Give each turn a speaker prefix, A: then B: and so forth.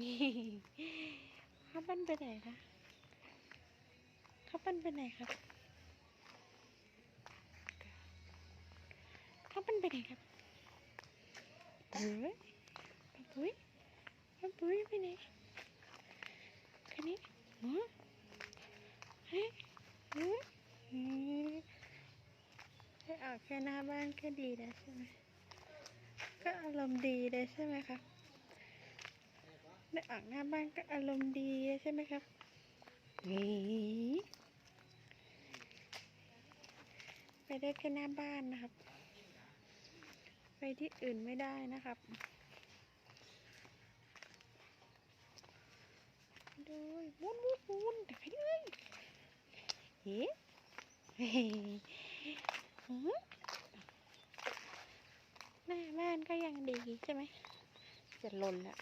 A: นี่ข้าวปั้นไปไหนคะข้าวปั้นไปไหนครับข้าวปั้นไปไหนครับเฮ้ยป้าปุ้ยป้าปุ้ยไปไหนคันนี้ฮะเฮ้ยเฮ้ยเฮ้ยให้ออกแค่หน้าบ้านก็ดีแล้วใช่ไหมก็อารมณ์ดีเลยใช่ไหมครับ ได้ออกหน้าบ้านก็อารมณ์ดีใช่ไหมครับ นี่ไปได้แค่หน้าบ้านนะครับ ไปที่อื่นไม่ได้นะครับ ดูวุ้นวุ้นวุ้นไปเลยเฮ้เฮ้หือหน้าบ้านก็ยังดีใช่ไหม จะหล่นแล้ว